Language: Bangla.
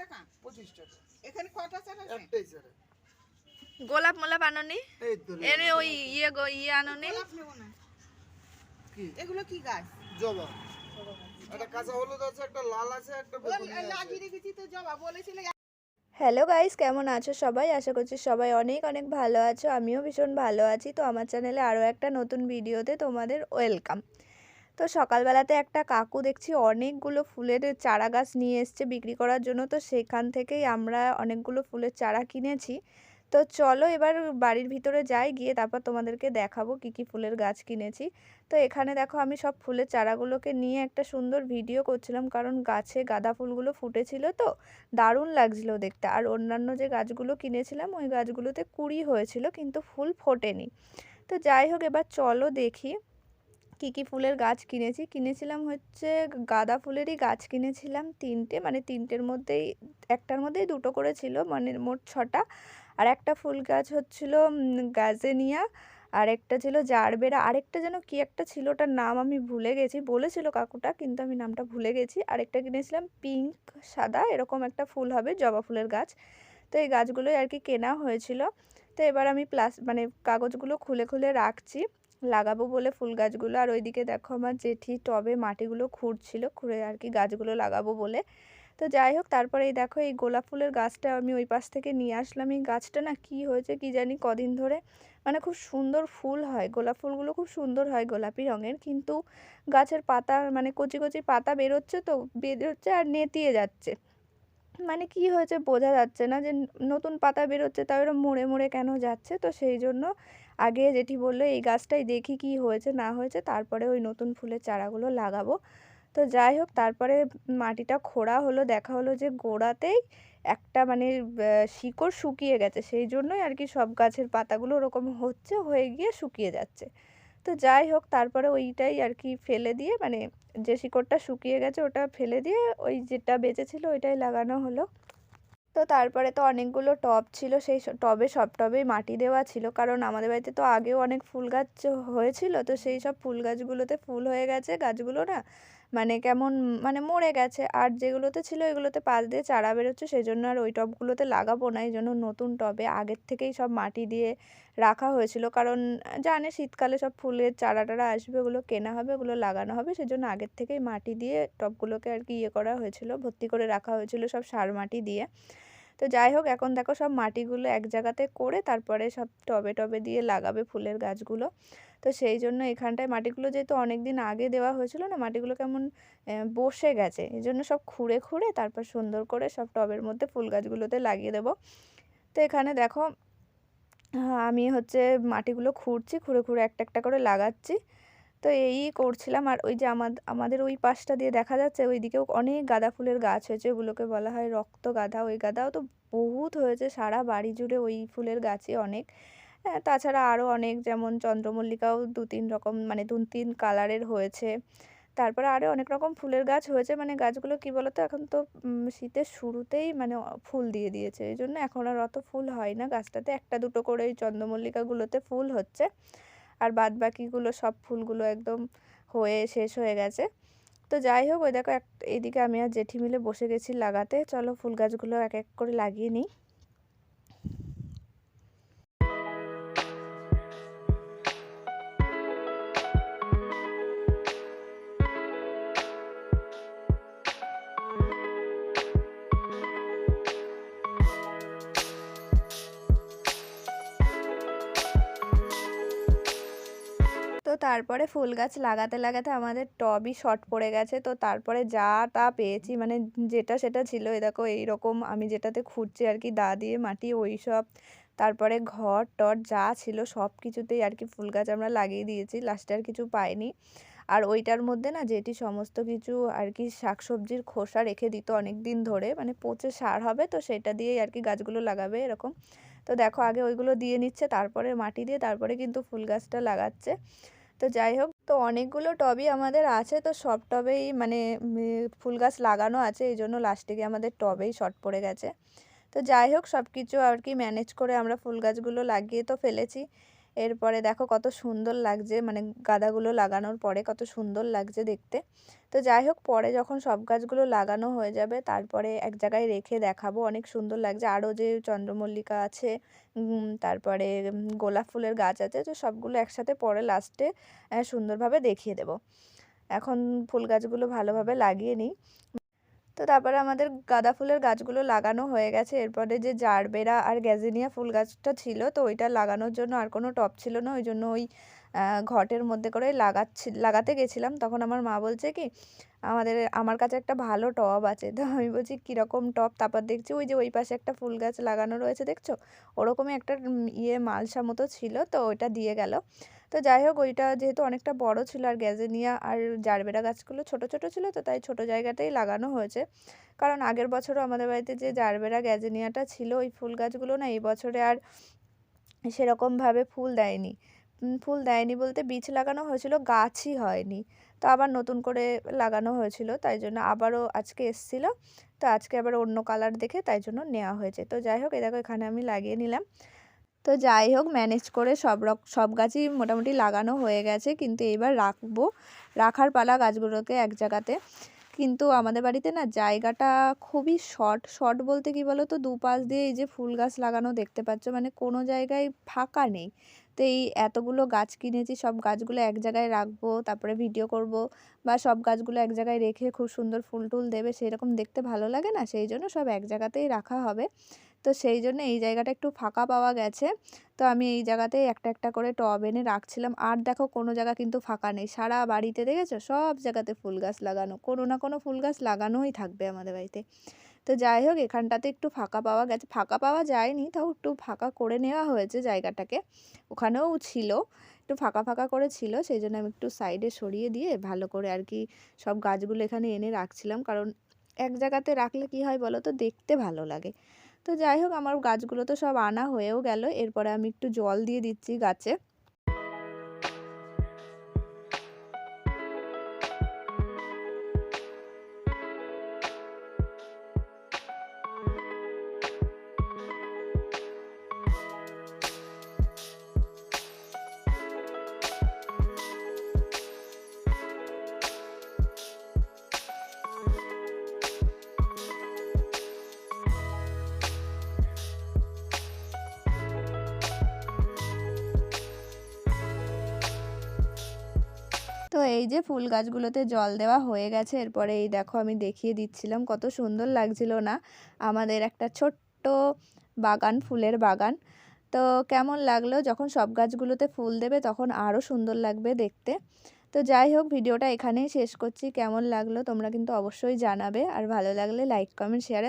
টাকা পঁচিশ টাকা। এখানে কটা চারা আছে? একটাই স্যার গোলাপ মোলাপ আননি? এনে ওই ইয়ে গো ইয়ে আননি? গোলাপ নেব না। কি? এগুলো কি গাছ? জবা। একটা কাঁচা হলুদ আছে একটা লাল আছে একটা বেগুনি আছে। লাগিয়ে রেখেছি তো জবা বলেছিলে হ্যালো গাইস কেমন আছো সবাই? আশা করছি সবাই অনেক অনেক ভালো আছো। আমিও ভীষণ ভালো আছি। তো আমার চ্যানেলে আরও একটা নতুন ভিডিওতে তোমাদের ওয়েলকাম। তো সকালবেলাতে একটা কাকু দেখছি অনেকগুলো ফুলের চারা গাছ নিয়ে এসছে বিক্রি করার জন্য। তো সেখান থেকেই আমরা অনেকগুলো ফুলের চারা কিনেছি। তো চলো এবার বাড়ির ভিতরে যাই, গিয়ে তারপর তোমাদেরকে দেখাবো কি কি ফুলের গাছ কিনেছি। তো এখানে দেখো আমি সব ফুলের চারাগুলোকে নিয়ে একটা সুন্দর ভিডিও করছিলাম, কারণ গাছে গাঁদা ফুলগুলো ফুটেছিল তো, দারুণ লাগছিল দেখতে। আর অন্যান্য যে গাছগুলো কিনেছিলাম, ওই গাছগুলোতে কুড়ি হয়েছিল, কিন্তু ফুল ফোটেনি। তো যাই হোক, এবার চলো দেখি কী কী ফুলের গাছ কিনেছি? কিনেছিলাম হচ্ছে গাঁদা ফুলেরই গাছ কিনেছিলাম তিনটে মানে তিনটের মধ্যেই, একটার মধ্যেই দুটো করে ছিল মানে মোট ছটা। আর একটা ফুল গাছ হচ্ছিল গাজেনিয়া আর একটা ছিল জারবেরা। আরেকটা যেন কি একটা ছিল, ওটার নাম আমি ভুলে গেছি, বলেছিল কাকুটা, কিন্তু আমি নামটা ভুলে গেছি। আরেকটা কিনেছিলাম পিঙ্ক সাদা, এরকম একটা ফুল হবে, জবা ফুলের গাছ। তো এই গাছগুলোই আর কি কেনা হয়েছিল। তো এবার আমি প্লাস মানে কাগজগুলো খুলে খুলে রাখছি। লাগাবো বলে ফুল গাছগুলো। আর ওইদিকে দেখো আমার জেঠি টবে মাটিগুলো খুঁড়ছিল, খুঁড়ে আর কি গাছগুলো লাগাবো বলে। তো যাই হোক, তারপরে এই দেখো এই গোলাপ ফুলের গাছটা আমি ওই পাশ থেকে নিয়ে আসলাম। এই গাছটা না কি হয়েছে কি জানি কদিন ধরে মানে খুব সুন্দর ফুল হয়। গোলাপ ফুলগুলো খুব সুন্দর হয় গোলাপি রঙের, কিন্তু গাছের পাতা মানে কচি কচি পাতা বেরোচ্ছে তো, বেরোচ্ছে আর নেতিয়ে যাচ্ছে। মানে কি হয়েছে বোঝা যাচ্ছে না যে নতুন পাতা বেরোচ্ছে তাও এরকম মুড়ে মুড়ে কেন যাচ্ছে? তো সেই জন্য আগে যেটি বলল, এই গাছটাই দেখি কি হয়েছে, না হয়েছে, তারপরে ওই নতুন ফুলের চারাগুলো লাগাবো। তো যাই হোক, তারপরে মাটিটা খোঁড়া হলো, দেখা হলো যে গোড়াতেই একটা মানে শিকড় শুকিয়ে গেছে। সেই জন্যই আর কি সব গাছের পাতাগুলো ওরকম হচ্ছে, হয়ে গিয়ে শুকিয়ে যাচ্ছে। তো যাই হোক, তারপরে ওইটাই আর কি ফেলে দিয়ে মানে যে শিকড়টা শুকিয়ে গেছে ওটা ফেলে দিয়ে ওই যেটা বেঁচেছিল ওইটাই লাগানো হলো। তো তারপরে তো অনেকগুলো টব ছিল, সেই টবে সব টবেই মাটি দেওয়া ছিল। কারণ আমাদের বাড়িতে তো আগেও অনেক ফুল গাছ হয়েছিল। তো সেই সব ফুল গাছগুলোতে ফুল হয়ে গেছে। গাছগুলো না মানে কেমন মানে মরে গেছে। আর যেগুলোতে ছিল ওইগুলোতে পাশ দিয়ে চারা বেরোচ্ছে সেই জন্য আর ওই টবগুলোতে লাগাবো না। এই জন্য নতুন টবে আগের থেকেই সব মাটি দিয়ে রাখা হয়েছিল। কারণ জানে শীতকালে সব ফুলের চারা টারা আসবে, ওগুলো কেনা হবে, ওগুলো লাগানো হবে। সেজন্য আগের থেকেই মাটি দিয়ে টবগুলোকে আর কি ইয়ে করা হয়েছিল, ভর্তি করে রাখা হয়েছিল সব সার মাটি দিয়ে। তো যাই হোক, এখন দেখো সব মাটিগুলো এক জায়গাতে করে তারপরে সব টবে টবে দিয়ে লাগাবে ফুলের গাছগুলো। তো সেই জন্য এখানটায় মাটিগুলো যেহেতু অনেক দিন আগে দেওয়া হয়েছিল না, মাটিগুলো কেমন বসে গেছে। এই জন্য সব খুঁড়ে খুঁড়ে তারপর সুন্দর করে সব টবের মধ্যে ফুল গাছগুলোতে লাগিয়ে দেবো। তো এখানে দেখো আমি হচ্ছে মাটিগুলো খুঁড়ছি, খুঁড়ে খুঁড়ে একটা একটা করে লাগাচ্ছি। তো এই করছিলাম। আর ওই যে আমাদের ওই পাশটা দিয়ে দেখা যাচ্ছে, ওইদিকেও অনেক গাঁদা ফুলের গাছ হয়েছে। ওগুলোকে বলা হয় রক্ত গাঁদা। ওই গাঁদাও তো বহুত হয়েছে সারা বাড়ি জুড়ে ওই ফুলের গাছই অনেক। হ্যাঁ তাছাড়া আরও অনেক যেমন চন্দ্রমল্লিকাও দু তিন রকম মানে দু তিন কালারের হয়েছে। তারপরে আরও অনেক রকম ফুলের গাছ হয়েছে। মানে গাছগুলো কি বলতো, এখন তো শীতের শুরুতেই মানে ফুল দিয়ে দিয়েছে। এই জন্য এখন আর অত ফুল হয় না। গাছটাতে একটা দুটো করে ওই চন্দ্রমল্লিকাগুলোতে ফুল হচ্ছে। আর বাদ বাকিগুলো সব ফুলগুলো একদম হয়ে, শেষ হয়ে গেছে। তো যাই হোক, ওই দেখো এক, এদিকে আমি আর জেঠি মিলে বসে গেছি লাগাতে। চলো ফুল গাছগুলো এক এক করে লাগিয়ে নিই। তারপরে ফুল গাছ লাগাতে লাগাতে আমাদের টবই শর্ট পড়ে গেছে, তো তারপরে যা তা পেয়েছি মানে যেটা সেটা ছিল, এই দেখো এইরকম আমি যেটাতে খুঁড়ছি আর কি, দা দিয়ে, মাটি, ওই সব, তারপরে ঘর, টর যা ছিল সব কিছুতেই আর কি ফুল গাছ আমরা লাগিয়ে দিয়েছি লাস্টে আর কিছু পাইনি। আর ওইটার মধ্যে না যেটি সমস্ত কিছু আর কি শাকসবজির খোসা রেখে দিত অনেক দিন ধরে মানে পচে সার হবে, তো সেটা দিয়েই আর কি গাছগুলো লাগাবে, এরকম। তো দেখো আগে ওইগুলো দিয়ে নিচ্ছে, তারপরে মাটি দিয়ে, তারপরে কিন্তু ফুল গাছটা লাগাচ্ছে। তো যাই হোক, তো অনেকগুলো টবই আমাদের আছে, তো সব টবেই মানে ফুল গাছ লাগানো আছে, এই জন্য লাস্টে গিয়ে আমাদের টবেই শর্ট পড়ে গেছে। তো যাই হোক সব কিছু আর কি ম্যানেজ করে আমরা ফুল গাছগুলো লাগিয়ে তো ফেলেছি। এরপরে দেখো কত সুন্দর লাগছে মানে গাঁদাগুলো লাগানোর পরে কত সুন্দর লাগছে দেখতে। তো যাই হোক, পরে যখন সব গাছগুলো লাগানো হয়ে যাবে, তারপরে এক জায়গায় রেখে দেখাবো। অনেক সুন্দর লাগছে। আরও যে চন্দ্রমল্লিকা আছে তারপরে গোলাপ ফুলের গাছ আছে, তো সবগুলো একসাথে পরে লাস্টে সুন্দরভাবে দেখিয়ে দেবো। এখন ফুল গাছগুলো ভালোভাবে লাগিয়ে নিই। তো তারপরে আমাদের গাঁদা ফুলের গাছগুলো লাগানো হয়ে গেছে। এরপরে যে জারবেরা আর গ্যাজিনিয়া ফুল গাছটা ছিল, তো ওইটা লাগানোর জন্য আর কোনো টব ছিল না। ওই জন্য ওই ঘটের মধ্যে করে লাগাচ্ছি, লাগাতে গেছিলাম। তখন আমার মা বলছে কি, আমাদের, আমার কাছে একটা ভালো টব আছে। তো আমি বলছি, কীরকম টব? তারপর দেখছি ওই যে ওই পাশে একটা ফুল গাছ লাগানো রয়েছে, দেখছ? ওরকমই একটা ইয়ে মালসা মতো ছিল, তো ওইটা দিয়ে গেল। তো যাই হোক ওইটা যেহেতু অনেকটা বড় ছিল আর গ্যাজেনিয়া আর জারবেরা গাছগুলো ছোট ছোট ছিল, তো তাই ছোট জায়গাতেই লাগানো হয়েছে। কারণ আগের বছরও আমাদের বাড়িতে যে জারবেরা গ্যাজেনিয়াটা ছিল, ওই ফুল গাছগুলো না এই বছরে আর সেরকমভাবে ফুল দেয়নি। ফুল দেয়নি বলতে বীজ লাগানো হয়েছিল, গাছই হয়নি। তো আবার নতুন করে লাগানো হয়েছিল, তাই জন্য আবারও আজকে এসছিল। তো আজকে আবার অন্য কালার দেখে তাই জন্য নেওয়া হয়েছে। তো যাই হোক এই দেখো এখানে আমি লাগিয়ে নিলাম। তো যাই হোক ম্যানেজ করে সব সব গাছই মোটামুটি লাগানো হয়ে গেছে। কিন্তু এবার রাখব, রাখার পালা গাছগুলোকে এক জায়গাতে। কিন্তু আমাদের বাড়িতে না জায়গাটা খুবই শর্ট শর্ট বলতে কি বলো তো দুপাশ দিয়ে এই যে ফুল গাছ লাগানো দেখতে পাচ্ছ মানে কোনো জায়গায় ফাঁকা নেই। তো এই এতগুলো গাছ কিনেছি, সব গাছগুলো এক জায়গায় রাখব, তারপরে ভিডিও করব বা সব গাছগুলো এক জায়গায় রেখে খুব সুন্দর ফুল টুল দেবে, সেরকম দেখতে ভালো লাগে না। সেই জন্য সব এক জায়গাতেই রাখা হবে। তো সেই জন্য এই জায়গাটা একটু ফাঁকা পাওয়া গেছে। তো আমি এই জায়গাতেই একটা একটা করে টব এনে রাখছিলাম। আর দেখো কোনো জায়গা কিন্তু ফাঁকা নেই। সারা বাড়িতে দেখেছ? সব জায়গাতে ফুল গাছ লাগানো। কোনো না কোনো ফুল গাছ লাগানোই থাকবে আমাদের বাড়িতে। তো যাই হোক, এখানটাতে একটু ফাঁকা পাওয়া গেছে। ফাঁকা পাওয়া যায়নি, তাও একটু ফাঁকা করে নেওয়া হয়েছে জায়গাটাকে। ওখানেও ছিল, একটু ফাঁকা ফাঁকা করে ছিল। সেই জন্য আমি একটু সাইডে সরিয়ে দিয়ে ভালো করে আর কি সব গাছগুলো এখানে এনে রাখছিলাম। কারণ এক জায়গাতে রাখলে কি হয় বলো তো? দেখতে ভালো লাগে। তো যাই হোক, আমার গাছগুলো তো সব আনা হয়েও গেল। এরপরে আমি একটু জল দিয়ে দিচ্ছি গাছে। এই যে ফুল গাছগুলোতে জল দেওয়া হয়ে গেছে, এরপরে এই দেখো আমি দেখিয়ে দিচ্ছিলাম কত সুন্দর লাগছিল না, আমাদের একটা ছোট্ট বাগান, ফুলের বাগান। তো কেমন লাগল যখন সব গাছগুলোতে ফুল দেবে তখন আরও সুন্দর লাগবে দেখতে। তো যাই হোক, ভিডিওটা এখানেই শেষ করছি। কেমন লাগল তোমরা কিন্তু অবশ্যই জানাবে। আর ভালো লাগলে লাইক, কমেন্ট শেয়ার